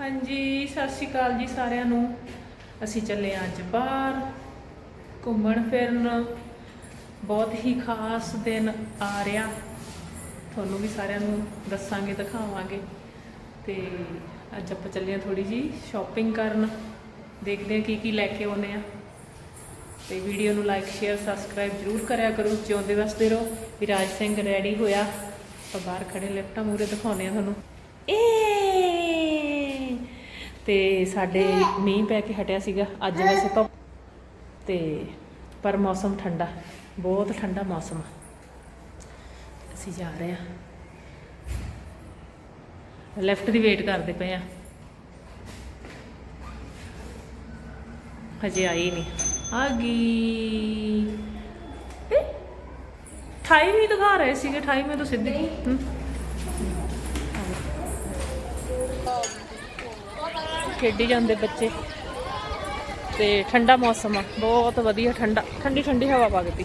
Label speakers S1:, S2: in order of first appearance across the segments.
S1: ਹਾਂਜੀ, ਸਤਿ ਸ਼੍ਰੀ ਅਕਾਲ ਜੀ ਸਾਰਿਆਂ ਨੂੰ। ਅਸੀਂ ਚੱਲੇ ਹਾਂ ਅੱਜ ਬਾਹਰ, ਘੁੰਮਣ ਫਿਰਨ। ਬਹੁਤ ਹੀ ਖਾਸ ਦਿਨ ਆ ਰਿਹਾ। ਤੁਹਾਨੂੰ ਵੀ ਸਾਰਿਆਂ ਨੂੰ ਦੱਸਾਂਗੇ, ਦਿਖਾਵਾਂਗੇ। ਤੇ ਅੱਜ ਆਪਾਂ ਚੱਲੇ ਹਾਂ ਥੋੜੀ ਜੀ ਸ਼ਾਪਿੰਗ ਕਰਨ। ਦੇਖਦੇ ਹਾਂ ਕੀ ਕੀ ਲੈ ਕੇ ਆਉਨੇ ਆ ਤੇ ਵੀਡੀਓ ਨੂੰ ਲਾਈਕ ਸ਼ੇਅਰ ਸਬਸਕ੍ਰਾਈਬ ਜਰੂਰ ਕਰਿਆ ਕਰੋ। ਜਿਉਂਦੇ ਵਸਦੇ ਰਹੋ। ਵਿਰਾਜ ਸਿੰਘ ਰੈਡੀ ਹੋਇਆ। ਆਪਾਂ ਬਾਹਰ ਖੜੇ ਲੈਪਟਾਪ ਮੂਰੇ ਦਿਖਾਉਨੇ ਆ ਤੁਹਾਨੂੰ। ਏ ਤੇ ਸਾਡੇ ਮੀਂਹ ਪੈ ਕੇ ਹਟਿਆ ਸੀਗਾ। ਅੱਜ ਵੈਸੇ ਤਾਂ ਤੇ ਪਰ ਮੌਸਮ ਠੰਡਾ ਬਹੁਤ ਠੰਡਾ ਮੌਸਮ ਆ। ਅਸੀਂ ਜਾ ਰਹੇ ਆ ਲੈਫਟ ਦੀ ਵੇਟ ਕਰਦੇ ਪਏ ਆ ਹਜੇ ਆਈ ਨਹੀਂ। ਆ ਗਈ। ਏ, 28 ਵੀ ਦਿਖਾ ਰਹੇ ਸੀਗੇ 28 ਮੈਂ ਤਾਂ ਸਿੱਧੀ। ਖੇਡੀ ਜਾਂਦੇ ਬੱਚੇ। ਤੇ ਠੰਡਾ ਮੌਸਮ ਆ, ਬਹੁਤ ਵਧੀਆ ਠੰਡਾ, ਠੰਡੀ ਠੰਡੀ ਹਵਾ ਵਗਦੀ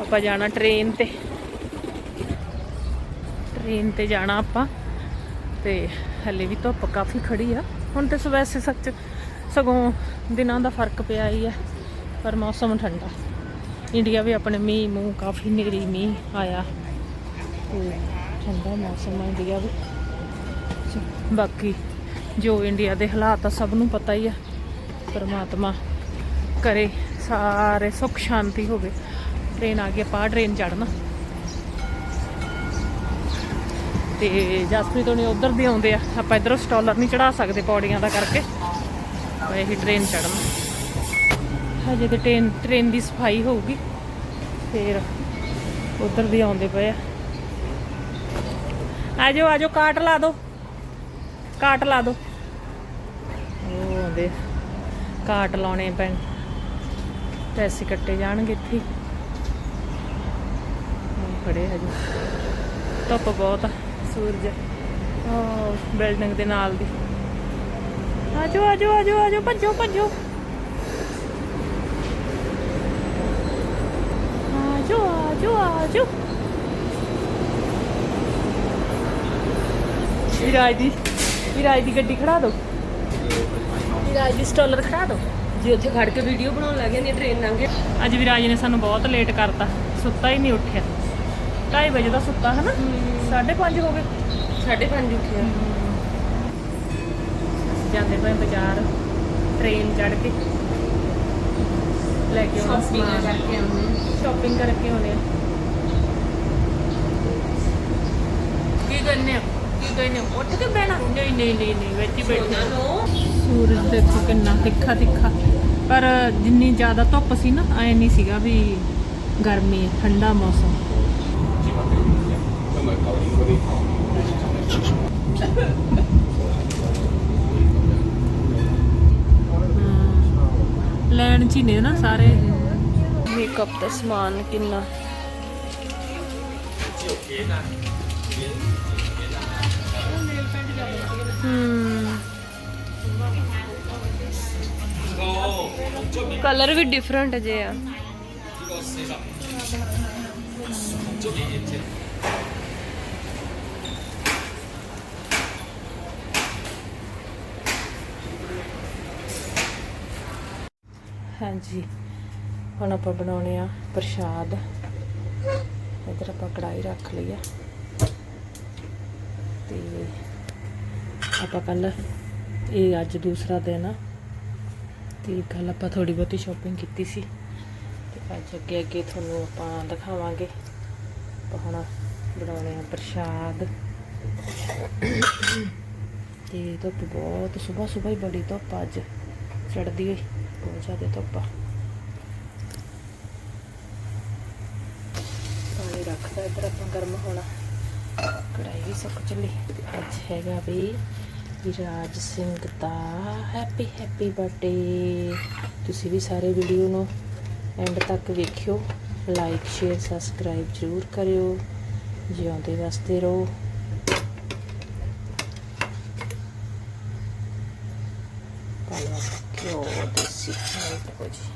S1: ਆਪਾਂ ਜਾਣਾ ਟ੍ਰੇਨ ਤੇ। ਟ੍ਰੇਨ ਤੇ ਜਾਣਾ ਆਪਾਂ। ਤੇ ਹਲੇ ਵੀ ਧੁੱਪ ਕਾਫੀ ਖੜੀ ਆ। ਹੁਣ ਤੇ ਵੈਸੇ ਸੱਚ ਸਗੋਂ ਦਿਨਾਂ ਦਾ ਫ਼ਰਕ ਪਿਆ ਹੀ ਆ, ਪਰ ਮੌਸਮ ਠੰਡਾ। ਇੰਡੀਆ ਵੀ ਆਪਣੇ ਮੀਂਹ ਮੂੰਹ ਕਾਫੀ ਨੇਰੀ ਮੀਂਹ ਆਇਆ। ਤੇ ਠੰਡਾ ਮੌਸਮ ਆ ਇੰਡੀਆ ਵੀ ਬਾਕੀ ਜੋ ਇੰਡੀਆ ਦੇ ਹਾਲਾਤ ਆ, ਸਭ ਨੂੰ ਪਤਾ ਹੀ ਆ। ਪਰਮਾਤਮਾ ਕਰੇ, ਸਾਰੇ ਸੁੱਖ ਸ਼ਾਂਤੀ ਹੋਵੇ। ਟ੍ਰੇਨ ਆ ਗਈ, ਆਪਾਂ ਟ੍ਰੇਨ ਚੜਨਾ ਤੇ ਜਸਪ੍ਰੀਤ ਹੋਣੀ ਉਧਰ ਦੇ ਆਉਂਦੇ ਆ। ਆਪਾਂ ਇਧਰੋਂ ਸਟਾਲਰ ਨਹੀਂ ਚੜਾ ਸਕਦੇ ਪੌੜੀਆਂ ਦਾ ਕਰਕੇ। ਆਪਾਂ ਇਹੀ ਟ੍ਰੇਨ ਚੜਨਾ ਹਜੇ ਤੇ ਟ੍ਰੇਨ ਟ੍ਰੇਨ ਦੀ ਸਫ਼ਾਈ ਹੋਊਗੀ। ਫਿਰ ਉਧਰ ਦੇ ਆਉਂਦੇ ਪਏ ਆ। ਆਜੋ ਆਜੋ, ਕਾਟ ਲਾ ਦੋ। ਕਾਟ ਲਾ ਦੋ। ਉਹ ਆਉਂਦੇ। ਕਾਟ ਲਾਉਣੇ ਪੈਣ। ਪੈਸੇ ਕੱਟੇ ਜਾਣਗੇ ਇੱਥੇ। ਖੜੇ ਹਜੇ ਧੁੱਪ ਬਹੁਤ ਆ। ਸੂਰਜ। ਉਹ ਬਿਲਡਿੰਗ ਦੇ ਨਾਲ ਦੀ। ਆਜੋ ਆਜੋ ਆਜੋ ਆਜੋ, ਭੱਜੋ ਭੱਜੋ। ਆਜੋ ਆਜੋ ਆਜੋ। ਵਿਰਾਜ ਦੀ ਵਿਰਾਜ ਦੀ ਗੱਡੀ ਖੜਾ ਦੋ। ਵਿਰਾਜ ਦੀ ਸਟਾਲਰ ਖੜਾ ਦੋ।
S2: ਜੀ ਉੱਥੇ ਖੜ ਕੇ ਵੀਡੀਓ ਬਣਾਉਣ ਲੱਗ ਜਾਂਦੀ ਟ੍ਰੇਨ ਲੰਘ
S1: ਅੱਜ ਵਿਰਾਜ ਨੇ ਸਾਨੂੰ ਬਹੁਤ ਲੇਟ ਕਰਤਾ ਸੁੱਤਾ ਹੀ ਨਹੀਂ ਉੱਠਿਆ। 2:30 ਵਜੇ ਦਾ ਸੁੱਤਾ ਹਨਾ? 5:30 ਹੋ ਗਏ।
S2: 5:30 ਉੱਠਿਆ
S1: ਜਾਂਦੇ ਪਏ ਬਾਜ਼ਾਰ ਟ੍ਰੇਨ ਚੜ ਕੇ। ਲੈ ਕੇ ਆਉਣਾ ਸਮਾਨ।
S2: ਕਰਕੇ ਆਉਂਦੇ
S1: ਸ਼ਾਪਿੰਗ ਕਰਕੇ ਆਉਣੇ ਆ। ਕੀ ਕਰਨੇ ਆ? ਕਰਨੇ ਆ? ਉੱਠ ਕੇ ਬਹਿਣਾ। ਨਹੀਂ ਨਹੀਂ ਨਹੀਂ ਨਹੀਂ ਵਿੱਚ ਹੀ ਬੈਠਣਾ।
S2: ਨੂੰ
S1: ਸੂਰਜ ਦੇਖੋ ਕਿੰਨਾ ਤਿੱਖਾ ਤਿੱਖਾ। ਪਰ ਜਿੰਨੀ ਜ਼ਿਆਦਾ ਧੁੱਪ ਸੀ ਨਾ ਐ ਨਹੀਂ ਸੀਗਾ ਵੀ ਗਰਮੀ ਹੈ ਠੰਡਾ ਮੌਸਮ। ਲੈਣ ਚ ਹੀ ਨੇ ਨਾ ਸਾਰੇ।
S2: ਮੇਕਅਪ ਦਾ ਸਮਾਨ ਕਿੰਨਾ। ਹੂੰ ਕਲਰ ਵੀ ਡਿਫਰੈਂਟ ਜੇ ਆ।
S1: ਹਾਂਜੀ। ਹੁਣ ਆਪਾਂ ਬਣਾਉਣੇ ਆ ਪ੍ਰਸ਼ਾਦ। ਇਧਰ ਆਪਾਂ ਕੜਾਈ ਰੱਖ ਲਈ ਆ। ਤੇ ਆਪਾਂ ਕੱਲ ਇਹ ਅੱਜ ਦੂਸਰਾ ਦਿਨ ਆ ਤੇ ਕੱਲ ਆਪਾਂ ਥੋੜੀ ਬਹੁਤੀ ਸ਼ਾਪਿੰਗ ਕੀਤੀ ਸੀ ਤੇ ਅੱਜ ਅੱਗੇ ਅੱਗੇ ਤੁਹਾਨੂੰ ਆਪਾਂ ਦਿਖਾਵਾਂਗੇ। ਆਪਾਂ ਹੁਣ ਬਣਾਉਣੇ ਆ ਪ੍ਰਸ਼ਾਦ। ਤੇ ਧੁੱਪ ਬਹੁਤ ਸਵੇਰ ਸਵੇਰ ਹੀ ਬੜੀ ਧੁੱਪ ਅੱਜ। ਚੜਦੀ ਹੋਈ, ਬਹੁਤ ਜ਼ਿਆਦਾ ਧੁੱਪ ਆ। ਪਾਣੀ ਰੱਖਦਾ ਇੱਧਰ ਆਪਾਂ ਗਰਮ ਹੋਣਾ। ਕੜਾਈ ਵੀ ਸੁੱਕ ਚੱਲੀ। ਅੱਜ ਹੈਗਾ ਵੀ ਵਿਰਾਜ ਸਿੰਘ ਦਾ ਹੈਪੀ ਹੈਪੀ ਬਰਥਡੇ ਤੁਸੀਂ ਵੀ ਸਾਰੇ ਵੀਡੀਓ ਨੂੰ ਐਂਡ ਤੱਕ ਵੇਖਿਓ। ਲਾਈਕ ਸ਼ੇਅਰ ਸਬਸਕ੍ਰਾਈਬ ਜ਼ਰੂਰ ਕਰਿਓ। ਜਿਉਂਦੇ ਵਾਸਤੇ ਰਹੋ। ਪਾਲਵਾ ਕਿਉਂ ਦੇਸੀ ਦੇਖੋ ਜੀ।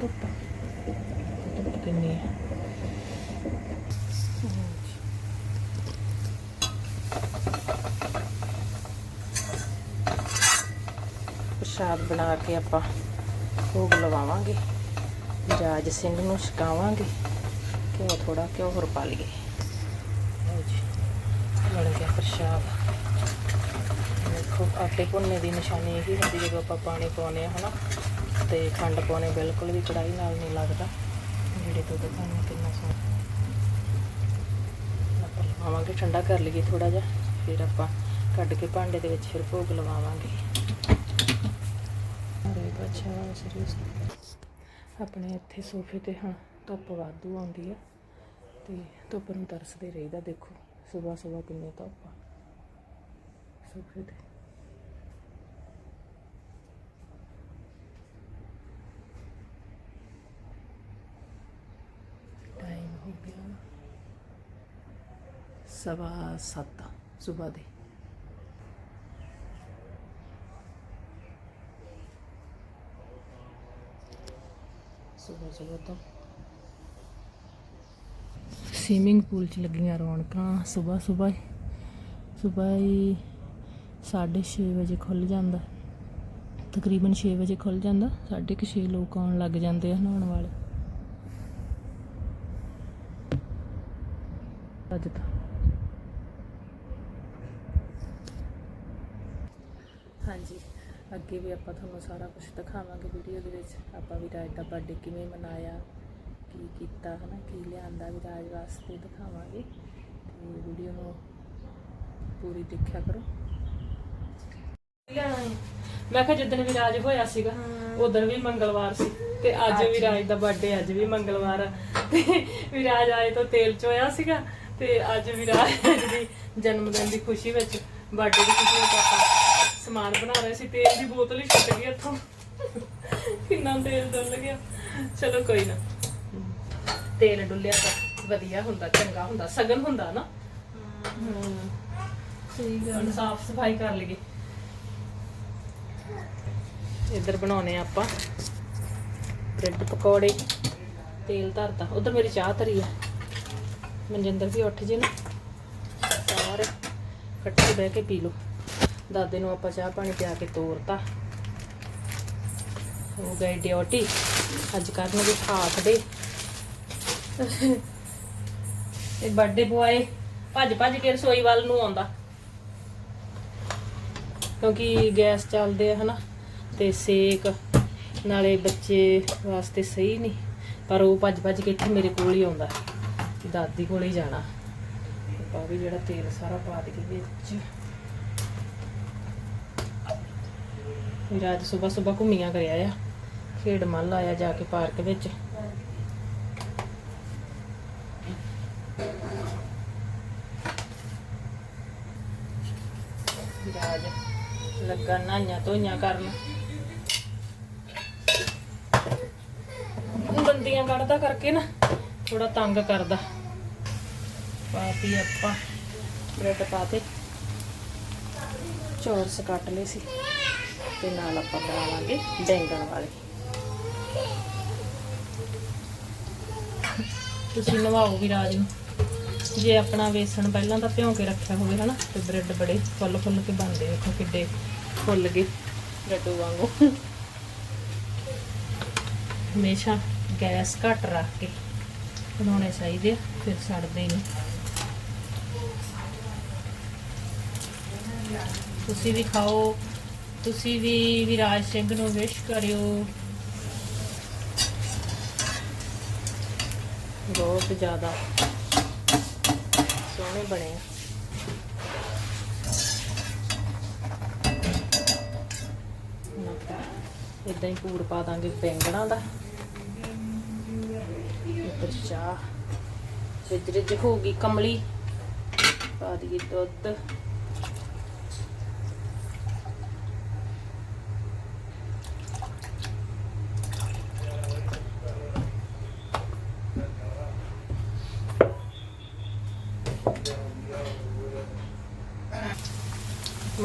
S1: ਧੁੱਪ ਧੁੱਪ ਕਿੰਨੀ ਹੈ ਪ੍ਰਸ਼ਾਦ ਬਣਾ ਕੇ ਆਪਾਂ ਭੋਗ ਲਵਾਵਾਂਗੇ ਜਾਜ ਸਿੰਘ ਨੂੰ ਛਕਾਵਾਂਗੇ, ਘਿਓ ਥੋੜਾ ਘਿਓ ਹੋਰ ਪਾ ਲਈਏ। ਬਣ ਗਿਆ ਪ੍ਰਸ਼ਾਦ। ਦੇਖੋ, ਆਟੇ ਭੁੰਨੇ ਦੀ ਨਿਸ਼ਾਨੀ ਇਹੀ ਹੁੰਦੀ ਜਦੋਂ ਆਪਾਂ ਪਾਣੀ ਪਾਉਂਦੇ ਆ ਹਨਾ? ਤੇ ਖੰਡ ਪਾਉਣੇ ਬਿਲਕੁਲ ਵੀ ਕੜਾਈ ਨਾਲ ਨਹੀਂ ਲੱਗਦਾ। ਜਿਹੜੇ ਤੋਂ ਦਿਖਾਉਣੇ ਕਿੰਨਾ ਸੋਹਣਾ ਆਪਾਂ ਲਵਾਵਾਂਗੇ, ਠੰਡਾ ਕਰ ਲਈਏ ਥੋੜਾ ਜਿਹਾ, ਫਿਰ ਆਪਾਂ ਕੱਢ ਕੇ ਭਾਂਡੇ ਦੇ ਵਿੱਚ ਫਿਰ ਭੋਗ ਲਵਾਵਾਂਗੇ। ਅੱਛਾ ਬੱਚਾ ਸੀਰੀਅਸ ਆਪਣੇ ਇੱਥੇ ਸੋਫੇ ਤੇ ਹਾਂ, ਧੁੱਪ ਵਾਧੂ ਆਉਂਦੀ ਆ, ਤੇ ਧੁੱਪ ਨੂੰ ਤਰਸਦੇ ਰਹੀਦਾ, ਦੇਖੋ ਸਵੇਰ ਸਵੇਰ ਕਿੰਨੀ ਧੁੱਪ ਆ। ਸੋਫੇ ਤੇ। ਟਾਈਮ ਹੋ ਗਿਆ। ਸਵਾ ਸੱਤ ਸਵੇਰ ਦੇ। ਤੋਂ। ਸਵੀਮਿੰਗ ਪੂਲ 'ਚ ਲੱਗੀਆਂ ਰੌਣਕਾਂ ਸਵੇਰ ਸਵੇਰ ਸਵੇਰ ਹੀ 6:30 ਵਜੇ ਖੁੱਲ ਜਾਂਦਾ। ਤਕਰੀਬਨ 6 ਵਜੇ ਖੁੱਲ ਜਾਂਦਾ। 6:30 ਲੋਕ ਆਉਣ ਲੱਗ ਜਾਂਦੇ ਆ ਨਹਾਉਣ ਵਾਲੇ। ਅੱਜ ਤਾਂ। ਹਾਂਜੀ। ਅੱਗੇ ਵੀ ਆਪਾਂ ਤੁਹਾਨੂੰ ਸਾਰਾ ਕੁਝ ਦਿਖਾਵਾਂਗੇ ਵੀਡੀਓ ਦੇ ਵਿੱਚ। ਆਪਾਂ ਵੀ ਰਾਜ ਦਾ ਬਰਥਡੇ ਕਿਵੇਂ ਮਨਾਇਆ ਕੀ ਕੀਤਾ ਹਨਾ ਕੀ ਲਿਆਂਦਾ ਵੀ ਰਾਜ ਵਾਸਤੇ ਦਿਖਾਵਾਂਗੇ। ਤੇ ਵੀਡੀਓ ਨੂੰ ਪੂਰੀ ਦੇਖਿਆ ਕਰੋ। ਮੈਂ ਕਿਹਾ ਜਿੱਦਣ ਵੀ ਰਾਜ ਹੋਇਆ ਸੀਗਾ ਉਦੋਂ ਵੀ ਮੰਗਲਵਾਰ ਸੀ। ਤੇ ਅੱਜ ਵੀ ਰਾਜ ਦਾ ਬਰਥਡੇ ਅੱਜ ਵੀ ਮੰਗਲਵਾਰ ਆ। ਤੇ ਵੀ ਰਾਜ ਆਏ ਤੋਂ ਤੇਲ ਚੋਇਆ ਸੀਗਾ ਤੇ ਅੱਜ ਵੀ ਰਾਜ ਦੀ ਜਨਮ ਦਿਨ ਦੀ ਖੁਸ਼ੀ ਵਿੱਚ ਬਰਥਡੇ ਦੀ ਖੁਸ਼ੀ ਵਿੱਚ ਆਪਾਂ ਸਮਾਨ ਬਣਾ ਰਹੇ ਸੀ ਤੇਲ ਦੀ ਬੋਤਲ ਹੀ ਛੁੱਟ ਗਈ ਇੱਥੋਂ। ਕਿੰਨਾ ਤੇਲ ਡੁੱਲ ਗਿਆ। ਚਲੋ ਕੋਈ ਨਾ। ਤੇਲ ਡੁੱਲਿਆ ਤਾਂ ਵਧੀਆ ਹੁੰਦਾ ਚੰਗਾ ਹੁੰਦਾ ਸਗਨ ਹੁੰਦਾ ਨਾ। ਹੂੰ
S2: ਸਹੀ
S1: ਹੁਣ ਸਾਫ਼ ਸਫ਼ਾਈ ਕਰ ਲਈਏ। ਇੱਧਰ ਬਣਾਉਨੇ ਆਪਾਂ ਬ੍ਰੈਡ ਪਕੌੜੇ। ਤੇਲ ਧਰਤਾ। ਉਧਰ ਮੇਰੀ ਚਾਹ ਧਰੀ ਆ। ਮਨਜਿੰਦਰ ਵੀ ਉੱਠ ਜੇ ਨਾ। ਸਾਰੇ ਇਕੱਠੇ ਬਹਿ ਕੇ ਪੀ ਲਓ। ਦਾਦੇ ਨੂੰ ਆਪਾਂ ਚਾਹ ਪਾਣੀ ਪਿਆ ਕੇ ਤੋਰਤਾ। ਹੋ ਗਈ ਡਿਊਟੀ। ਅੱਜ ਕਰਨਗੇ ਹਾਫ ਡੇ। ਇਹ ਬਰਥਡੇ ਬੁਆਏ ਭੱਜ ਭੱਜ ਕੇ ਰਸੋਈ ਵੱਲ ਨੂੰ ਆਉਂਦਾ। ਕਿਉਂਕਿ ਗੈਸ ਚੱਲਦੇ ਆ, ਹਨਾ? ਤੇ ਸੇਕ ਨਾਲੇ ਬੱਚੇ ਵਾਸਤੇ ਸਹੀ ਨਹੀਂ। ਪਰ ਉਹ ਭੱਜ ਭੱਜ ਕੇ ਇੱਥੇ ਮੇਰੇ ਕੋਲ ਹੀ ਆਉਂਦਾ। ਦਾਦੀ ਕੋਲ ਹੀ ਜਾਣਾ। ਆਪਾਂ ਵੀ ਜਿਹੜਾ ਤੇਲ ਸਾਰਾ ਪਾ ਦੇ ਵਿੱਚ। ਮੇਰਾ ਅੱਜ ਸਵੇਰ ਸਵੇਰ ਘੁੰਮੀਆਂ ਕਰਿਆ ਆ। ਖੇਡ ਮੱਲ ਆਇਆ ਜਾ ਕੇ ਪਾਰਕ ਵਿੱਚ। ਰਾਜ ਲੱਗਾ ਨਾਈਆਂ ਧੋਈਆਂ ਕਰਨ। ਬੰਦੀਆਂ ਕੱਢਦਾ ਕਰਕੇ ਨਾ ਥੋੜਾ ਤੰਗ ਕਰਦਾ। ਪਾਤੀ ਆਪਾਂ, ਬ੍ਰੈਡ ਪਾਤੇ ਚੌਰਸ ਕੱਟ ਲਏ ਸੀ। ਤੇ ਨਾਲ ਆਪਾਂ ਬਣਾਵਾਂਗੇ ਬੈਂਗਣ ਵਾਲੇ। ਤੁਸੀਂ ਨਵਾਓ ਵੀ ਰਾਜ ਨੂੰ। ਜੇ ਆਪਣਾ ਵੇਸਣ ਪਹਿਲਾਂ ਤਾਂ ਭਿਉਂ ਕੇ ਰੱਖਿਆ ਹੋਵੇ ਹਨਾ, ਤੇ ਬ੍ਰੈਡ ਬੜੇ ਫੁੱਲ ਫੁੱਲ ਕੇ ਬਣਦੇ ਵੇਖੋ ਕਿੱਡੇ ਫੁੱਲ ਗਏ ਲੱਡੂ ਵਾਂਗੂ। ਹਮੇਸ਼ਾ ਗੈਸ ਘੱਟ ਰੱਖ ਕੇ ਬਣਾਉਣੇ ਚਾਹੀਦੇ ਆ, ਫਿਰ ਸੜਦੇ ਨਹੀਂ। ਤੁਸੀਂ ਵੀ ਖਾਓ। ਤੁਸੀਂ ਵੀ ਵਿਰਾਜ ਸਿੰਘ ਨੂੰ ਵਿਸ਼ ਕਰਿਓ। ਬਹੁਤ ਜ਼ਿਆਦਾ ਸੋਹਣੇ ਬਣੇ ਆ। ਇਦਾਂ ਹੀ ਪੂਰ ਪਾ ਦਾਂਗੇ ਬੈਂਗਣਾ ਦਾ। ਉੱਪਰ ਚਾਹ। ਰਿੱਝ ਰਿੱਝ ਹੋਊਗੀ ਕਮਲੀ। ਪਾ ਦਈਏ ਦੁੱਧ।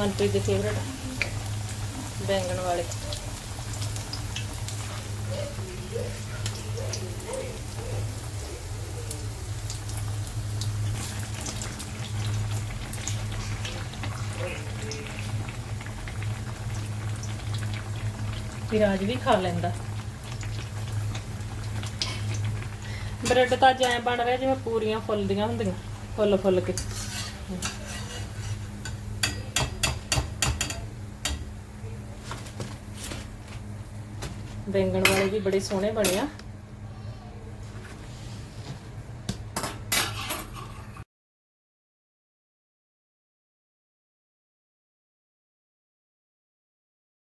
S1: टमाटर ಇದು ಫೇವರೇಟ್ ಬೆಂಗನ ವಾಳಿ ਵਿਰਾਜ ਵੀ ਖਾ ਲੈਂਦਾ ਬ੍ਰੈਡ ਤਾਂ ਐ ਬਣ ਰਿਹਾ ਜਿਵੇਂ ਪੂਰੀਆਂ ਫੁੱਲਦੀਆਂ ਹੁੰਦੀਆਂ ਫੁੱਲ ਫੁੱਲ ਕੇ ਬੈਂਗਣ ਵਾਲੇ ਵੀ ਬੜੇ ਸੋਹਣੇ ਬਣੇ ਆ।